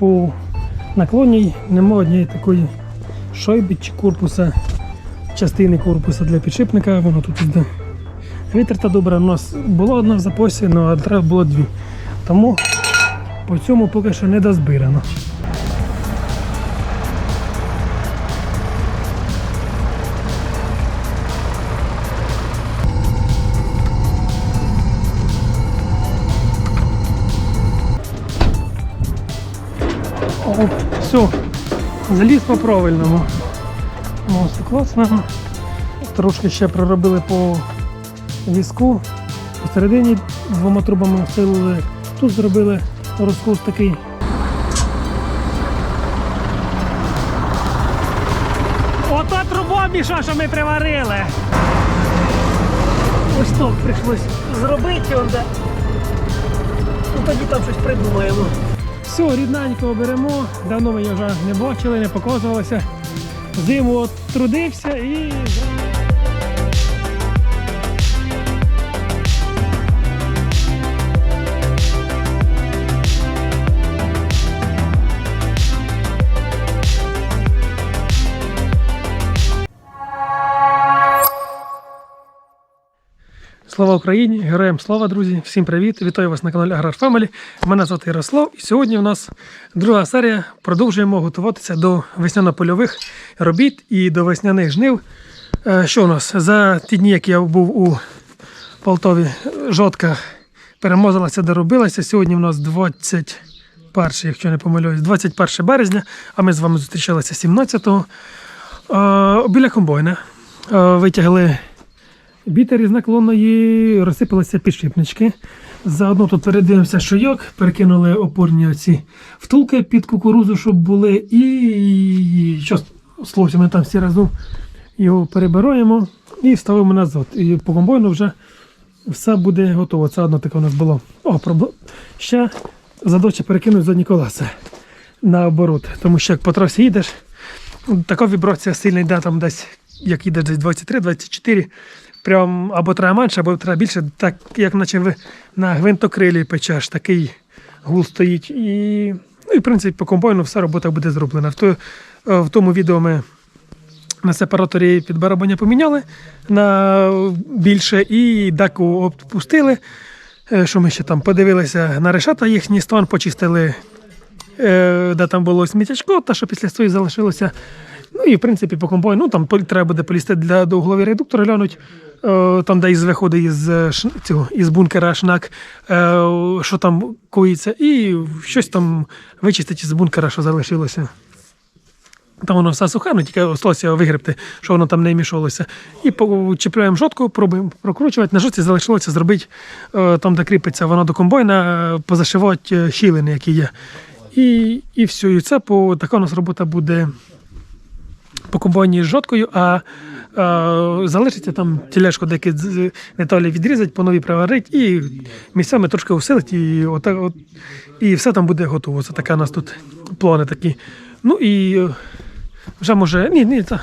по наклонній нема однієї такої шойби чи корпуса, частини корпуса для підшипника, воно тут йде. Витерта добре, у нас була одна в запасі, але треба було дві. Тому по цьому поки що не дозбирано. Все, заліз по правильному. Мостик класно. Трошки ще проробили по візку. Посередині двома трубами встелили. Тут зробили розкос такий. Ото труба міша, що ми приварили. Ось так прийшлось зробити. Ну тоді там щось придумаємо. Все, рідненько беремо. Давно ми її вже не бачили, не показувалося. Зиму трудився і. Слава Україні! Героям слава, друзі! Всім привіт! Вітаю вас на каналі Аграр Family. Мене звати Ярослав. І сьогодні у нас друга серія. Продовжуємо готуватися до весняно-польових робіт і до весняних жнив. Е, Що у нас? За ті дні, як я був у Полтові, жодка перемозилася, доробилася. Сьогодні у нас 21, якщо не помилююсь, 21 березня, а ми з вами зустрічалися 17-го. Е, Біля комбойна е, витягли бітер із наклонної, розсипалися підшипнички. Заодно тут передивимося шойок, перекинули опорні оці втулки під кукурузу, щоб були. І що з хлопцями там всі разом його перебираємо і ставимо назад. І по комбойну вже все буде готово. Це одно таке у нас було. О, проблем. Ще задача перекинути задні колеса наоборот. Тому що як по трасі їдеш, така вібрація сильна йде там десь, як їдеш десь 23-24. Прям або треба менше, або треба більше, так як наче ви на гвинтокрилі печеш, такий гул стоїть. І, ну, і в принципі, по комбайну вся робота буде зроблена. В, то, е, в тому відео ми на сепараторі під барабаня поміняли на більше і деку опустили. Е, Що ми ще там подивилися на решата їхній стан, почистили, е, де там було сміттячко, та що після стої залишилося. Ну і в принципі по комбайну, ну там треба буде полізти для до угловий редуктор, глянуть, там, де із виходить із, е, цього, із бункера шнак, е, що там коїться, і щось там вичистити з бункера, що залишилося. Там воно все сухе, ну тільки осталося вигребти, що воно там не мішалося. І чіпляємо жодку, пробуємо прокручувати. На жодці залишилося зробити е, там, де кріпиться воно до комбайна, е, позашивати е, щілини, які є. І, і все. І це по, така у нас робота буде по комбайні з жодкою, а залишиться там тілешку деякі деталі відрізати, по новій приварити і місцями трошки усилити, і, отак, от, і все там буде готово. Це така у нас тут плани такі. Ну і е, вже може, ні, ні, та.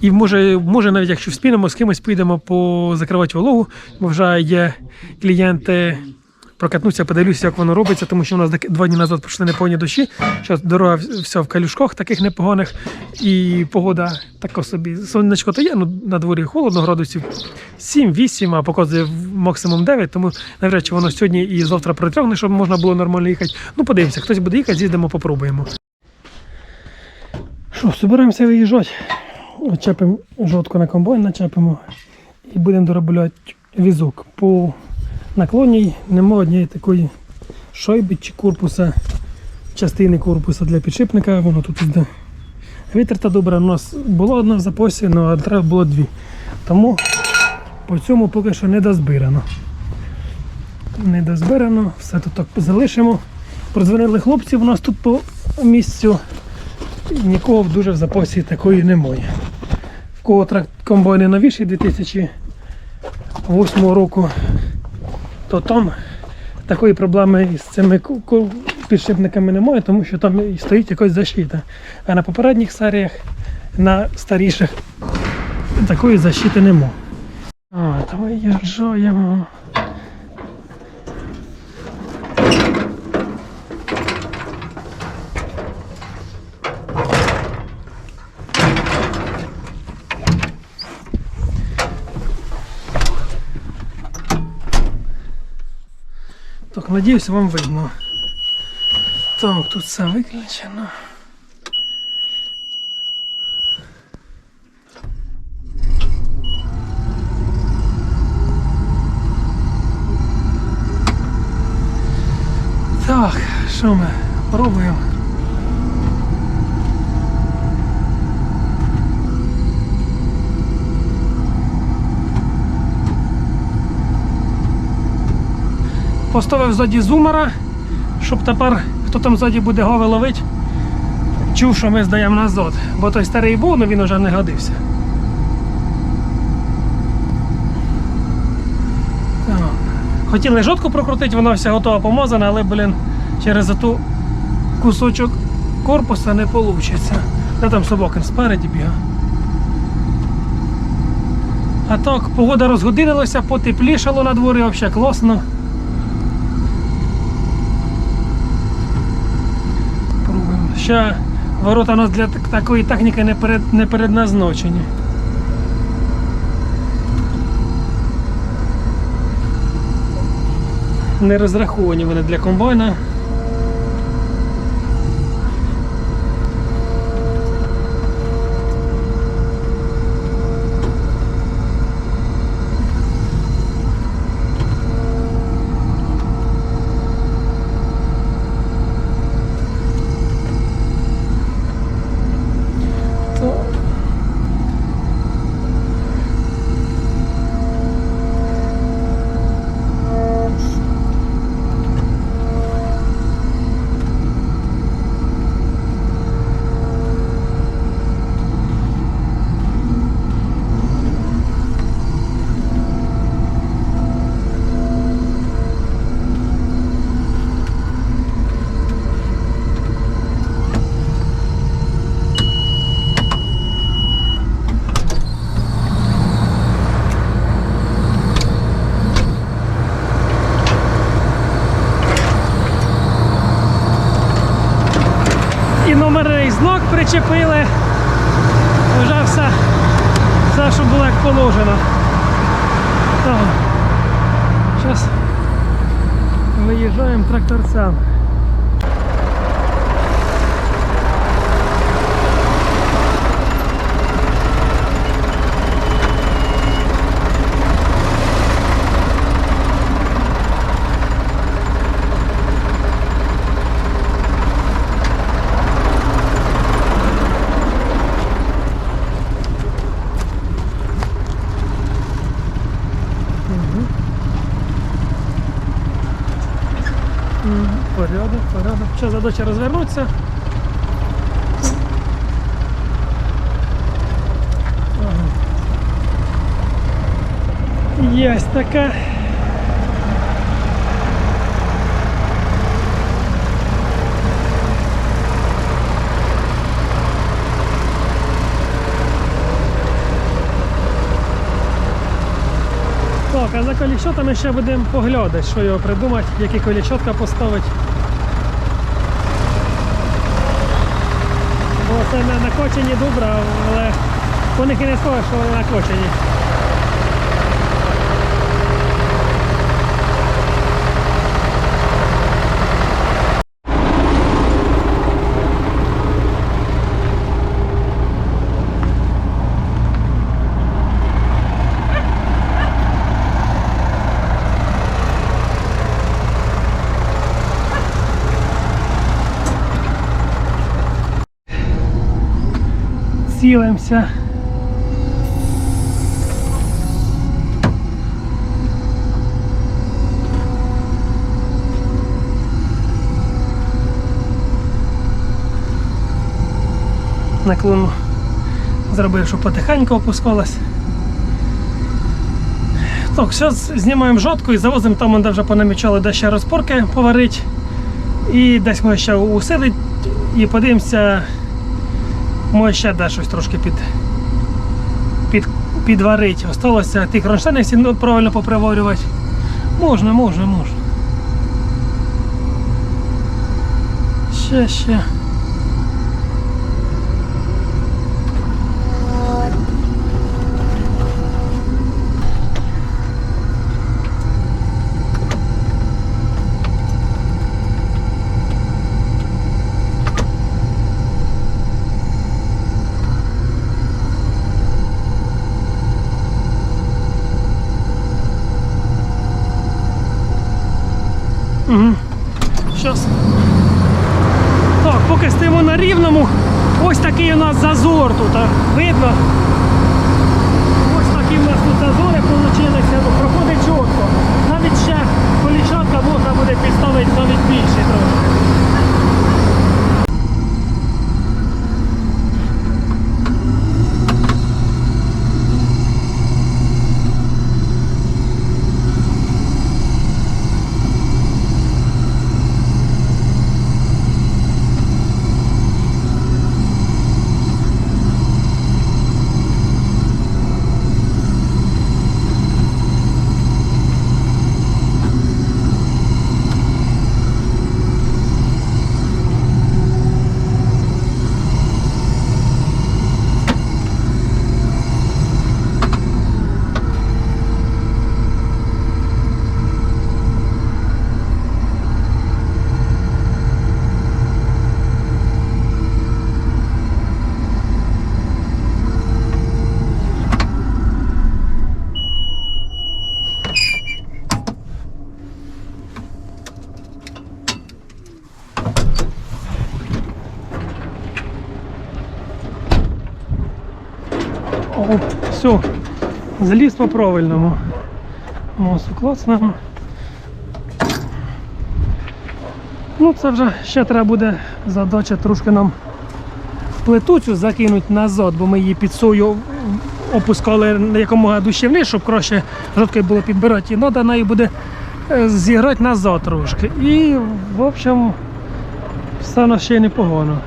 І може, може, навіть якщо вспінемо, з кимось поїдемо позакривати вологу, бо вже є клієнти. Прокатнуся, подивлюся, як воно робиться, тому що у нас два дні назад пішли неповні дощі. Зараз дорога вся в калюшках таких непоганих, і погода така собі. Сонечко то є, ну на дворі холодно, градусів 7-8, а показує максимум 9, тому навряд чи воно сьогодні і завтра протягне, щоб можна було нормально їхати. Ну, подивимося, хтось буде їхати, з'їздимо, попробуємо. Що, збираємося виїжджати. Чепимо жодку на комбайн, начепимо і будемо доробляти візок. По наклонній немає однієї такої шойби чи корпуса, частини корпуса для підшипника, воно тут йде. Витерта добре, у нас було одна в запасі, але треба було дві. Тому по цьому поки що не дозбирано. Не дозбирано, все тут так залишимо. Продзвонили хлопці, у нас тут по місцю. Нікого дуже в запасі такої немає. В кого комбайни новіші 2008 року, то там такої проблеми із цими підшипниками немає, тому що там і стоїть якась защита. А на попередніх серіях, на старіших, такої защити немає. А, то виїжджаємо. Так, надіюсь, вам видно. Так, тут все виключено. Так, що ми пробуємо? Поставив ззаді зумера, щоб тепер, хто там ззаді буде гови ловить, чув, що ми здаємо назад. Бо той старий був, але він вже не годився. Хотіли жодку прокрутити, вона вся готова помазана, але, блін, через оту кусочок корпуса не вийде. Де там собакин спереді бігає. А так, погода розгодинилася, потеплішало на дворі, взагалі класно. Ще ворота у нас для такої техніки не, перед, не передназначені. Не розраховані вони для комбайна. То... І номерний знак причепили. Вже все, все, що було як положено. Так. Зараз виїжджаємо тракторцем. Мгм, Порядок, порядок. Зараз задача розвернутися. Ага. Єсть така. Так, а за коліщотами ще будемо поглядати, що його придумати, які коліщотка поставити. На накочені добре, але по них і не скажеш, що вони накочені. Цілимося. Наклону зробив, щоб потихеньку опускалась. Так, зараз знімаємо жодку і завозимо там, де вже понамічали, де ще розпорки поварити. І десь ми ще усилить і подивимося, може ще де щось трошки під, під, підварити. Осталося тих кронштейнів всі ну, правильно поприварювати. Можна, можна, можна. Ще, ще. Все, заліз по правильному. Мосу класно. Ну, це вже ще треба буде задача трошки нам плиту цю закинути назад, бо ми її під сою опускали на якомога дужче вниз, щоб краще жорстко було підбирати. І треба неї буде е, зіграти назад трошки. І, в общем, все у нас ще непогано.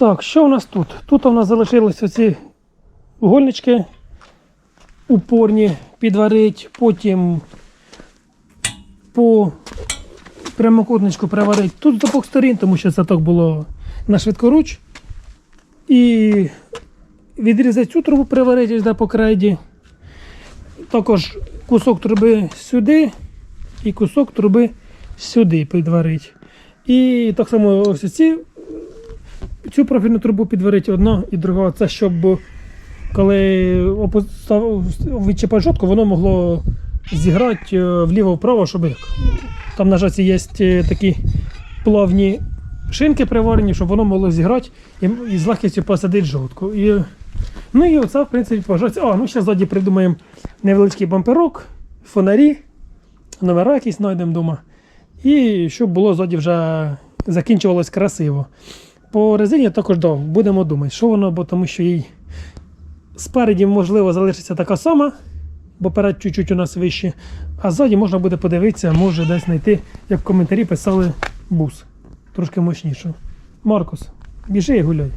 Так, що у нас тут? Тут у нас залишилися ці угольнички упорні підварити, потім по прямокутничку приварити. Тут з обох сторін, тому що це так було на швидкоруч. І відрізати цю трубу приварити по крайді. Також кусок труби сюди і кусок труби сюди підварити. І так само ось ці цю профільну трубу підварити одно і друге. Це щоб коли опустав- жодку, воно могло зіграти е, вліво-вправо, щоб там на жасі є е, такі плавні шинки приварені, щоб воно могло зіграти і, з легкістю посадити жодку. І, ну і оце, в принципі, пожаться. А, ну ще ззаді придумаємо невеличкий бамперок, фонарі, номера якісь знайдемо вдома. І щоб було ззаді вже закінчувалось красиво. По резині також да, будемо думати, що воно, бо тому що їй спереді, можливо, залишиться така сама, бо перед чуть-чуть у нас вище, а ззаді можна буде подивитися, може десь знайти, як в коментарі писали бус. Трошки мощніше. Маркус, біжи і гуляй.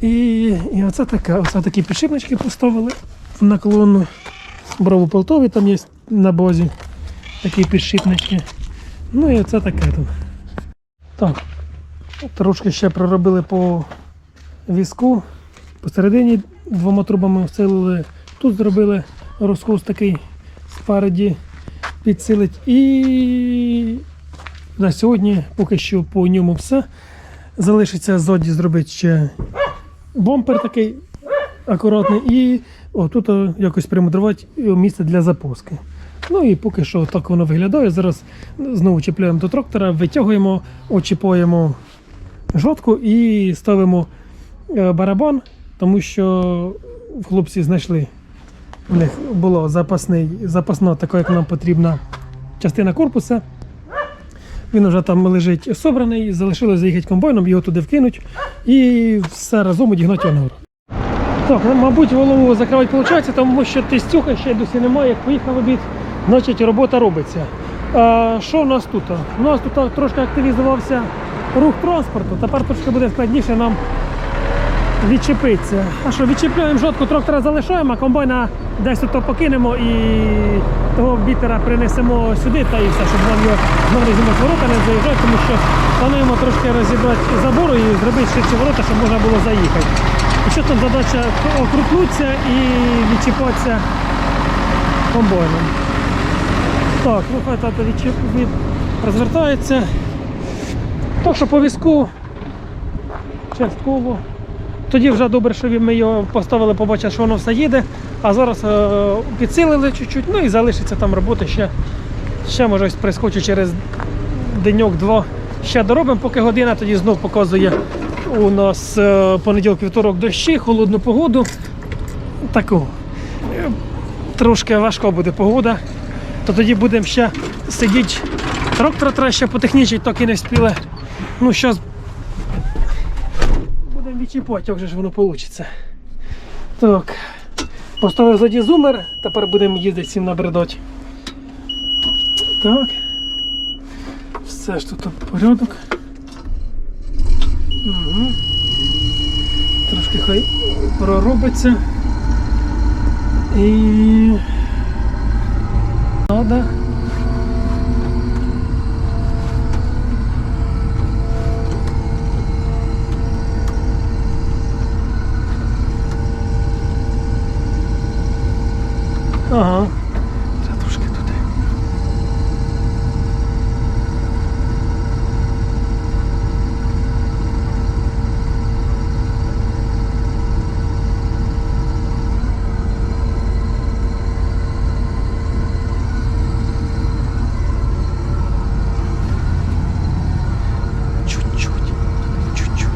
І, і оце таке, оце такі підшипнички поставили в наклонну. Бровополтові там є на базі такі підшипнички. Ну і оце таке тут. Так, Трошки ще проробили по візку. Посередині двома трубами всилили. Тут зробили розкус такий спереді підсилить. І на сьогодні поки що по ньому все. Залишиться ззаді зробити ще бомпер такий акуратний і отут якось примудрувати місце для запуски. Ну і поки що так воно виглядає. Зараз знову чіпляємо до трактора, витягуємо, очіпуємо жодку і ставимо е, барабан, тому що хлопці знайшли. У них було запасний, запасна така, як нам потрібна частина корпуса. Він вже там лежить собраний, залишилось заїхати комбайном, його туди вкинуть і все разом одігнати нагору. Так, ну, мабуть, голову закривати виходить, тому що тестюха ще досі немає, як поїхав обід, значить робота робиться. А, що в нас тут? У нас тут трошки активізувався рух транспорту, тепер трошки буде складніше нам відчепитися. А що, відчіпляємо жодку, трактора залишаємо, а комбайна десь тут покинемо і того бітера принесемо сюди та і все, щоб нам його знову зимуть ворота не заїжджати, тому що плануємо трошки розібрати забору і зробити ширші ворота, щоб можна було заїхати. І що там задача окрутнутися і відчіпатися комбайном. Так, ну хай тато відчіп... від... розвертається. Так що по візку частково. Тоді вже добре, що ми його поставили, побачили, що воно все їде. А зараз е, підсилили чуть-чуть, ну і залишиться там роботи ще. Ще може прискочу через деньок-два. Ще доробимо, поки година, тоді знов показує у нас е, понеділок, вівторок дощі, холодну погоду. Таку. Трошки важка буде погода. То тоді будемо ще сидіти. Трактор треба ще потехнічити, так і не встигли. Ну, зараз будемо відчіпати, як же ж воно вийде. Так. Поставив ззаді зумер, тепер будемо їздити всім набридати. Так. Все ж тут порядок. Угу. Трошки хай проробиться. І. Надо. Ага. Треба трошки туди. Чуть-чуть. Чуть-чуть.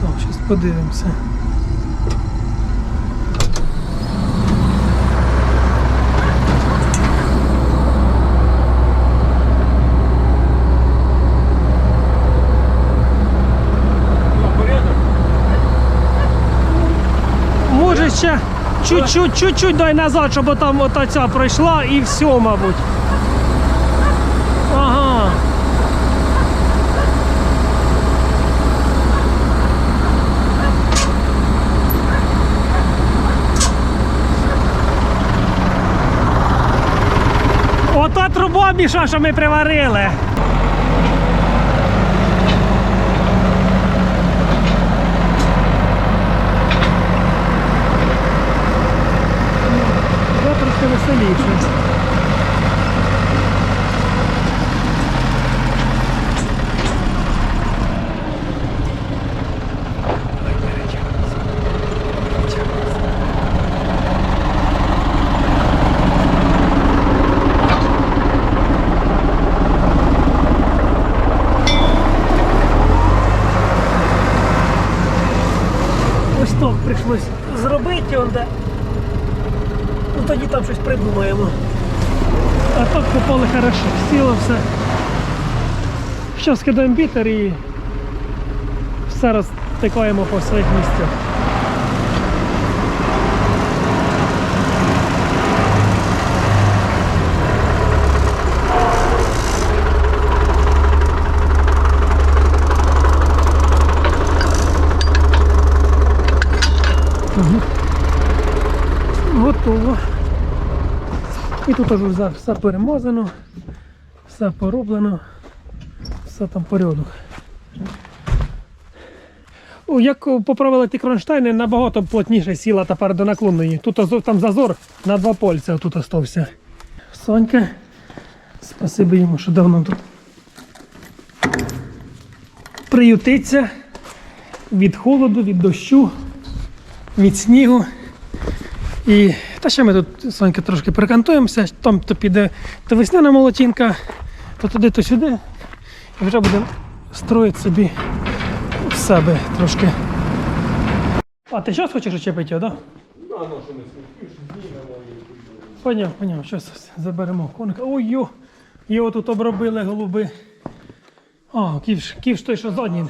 Так, зараз подивимося. Може ще чуть-чуть, чуть-чуть дай назад, щоб там ота ця пройшла і все, мабуть. Ага. Ото труба міша, що ми приварили. Це трошки веселіше. Ось так прийшлось зробити, он де. Ну тоді там щось придумаємо. А так попали хорошо, сіло все. Зараз кидаємо бітер і все розтикаємо по своїх місцях. Готово. І тут вже все- перемазано, все пороблено, все там порядок. Як поправили ті кронштейни, набагато плотніше сіла тепер до. Тут там зазор на два пальця тут остався. Сонька, спасибо йому, що давно тут приютиться від холоду, від дощу, від снігу. І та ще ми тут Сонька трошки прикантуємося, там то піде то весняна молотінка, то туди, то сюди. Вже будемо строїти собі в себе трошки. А ти зараз хочеш очепити так? Да? Поняв, поняв, зараз заберемо коника. Ой, йо, його тут обробили голуби. А, ківш, ківш той, що задній.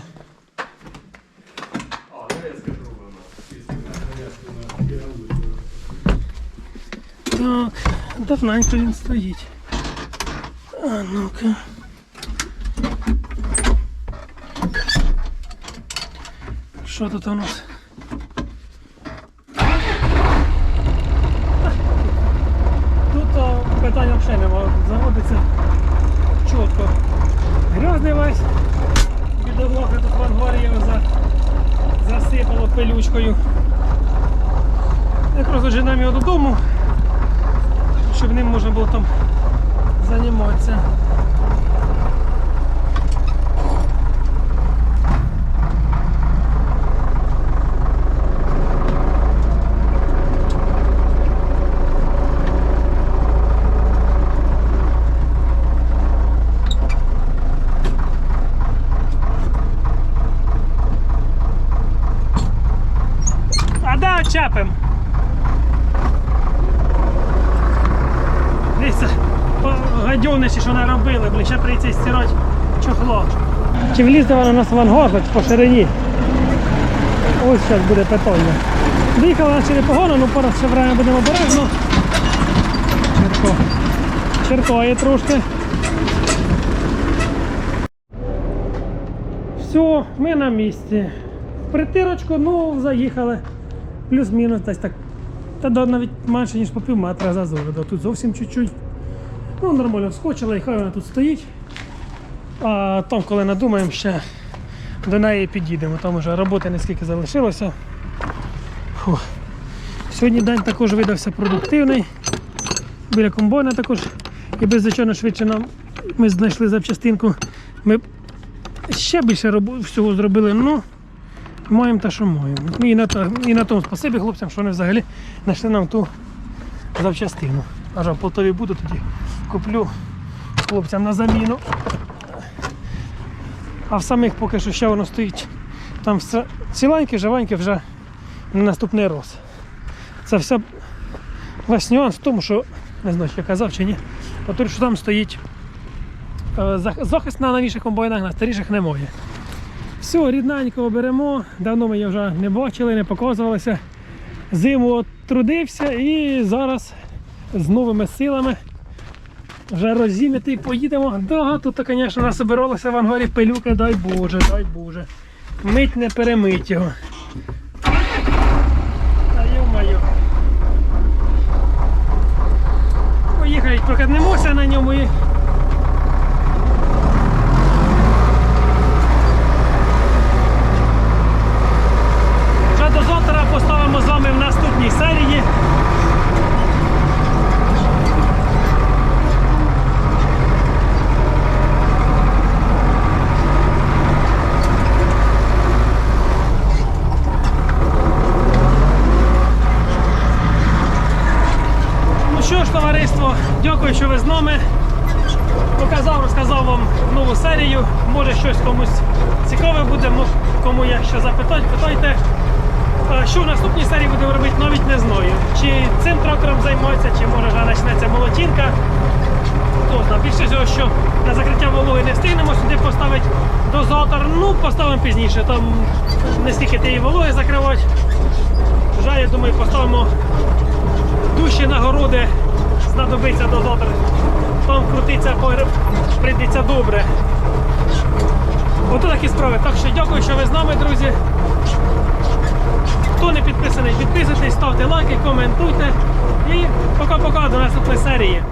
Так, давненько він стоїть. А ну-ка. Що тут у нас? Тут о, питання взагалі немає. Заводиться чітко. Грязний весь. Бідолоха тут в ангарі його за, засипало пилючкою. Якраз доженемо його додому, щоб ним можна було там займатися. А да, чапим. Дивіться, гадюниші, що наробили, блін, ще прийти стирати чохло. Чи влізде вона на свангор хоч по ширині? Ось зараз буде питання. Доїхала вона ще непогано, ну пора ще время будемо обережно. Черко. Черкає трошки. Все, ми на місці. Притирочку, ну, заїхали. Плюс-мінус десь так. Та навіть менше, ніж по пів метра зазору. Тут зовсім чуть-чуть. Ну, нормально вскочила і хай вона тут стоїть. А там, коли надумаємо, ще до неї підійдемо. Там вже роботи не скільки залишилося. Фу. Сьогодні день також видався продуктивний. Біля комбайна також. І беззвичайно швидше нам ми знайшли запчастинку. Ми ще більше всього зробили. Ну, маємо те, що маємо. І на, то- і на тому спасибі хлопцям, що вони взагалі знайшли нам ту запчастину. Аж в Полтові буду тоді куплю хлопцям на заміну. А в самих поки що ще воно стоїть. Там все ціленьке, живеньке вже на наступний роз. Це все весь нюанс в тому, що не знаю, чи я казав чи ні. От що там стоїть е, захист на новіших комбайнах, на старіших немає. Все, рідненького беремо. Давно ми її вже не бачили, не показувалися. Зиму трудився і зараз з новими силами вже розім'яти поїдемо. Да, тут, звісно, нас обиралося в ангарі пилюка, дай Боже, дай Боже. Мить не перемить його. Та йо-моє. Поїхали, прокатнемося на ньому і Вже до завтра поставимо з вами в наступній серії. Ну що ж, товариство, дякую, що ви з нами. Показав, розказав вам нову серію. Може щось комусь цікаве буде, кому є що запитати, питайте. Що в наступній серії будемо робити, навіть не знаю. Чи цим трактором займатися, чи може вже почнеться молотінка. Знає. Більше всього, що на закриття вологи не встигнемо сюди поставити дозатор. Ну, поставимо пізніше. Там не стільки тієї вологи закривати. Вже, я думаю, поставимо душі нагороди, знадобиться до добре. Там крутиться, погреб, прийдеться добре. Ото такі справи. Так що дякую, що ви з нами, друзі. Хто не підписаний, підписуйтесь, ставте лайки, коментуйте. І пока-пока до наступної серії.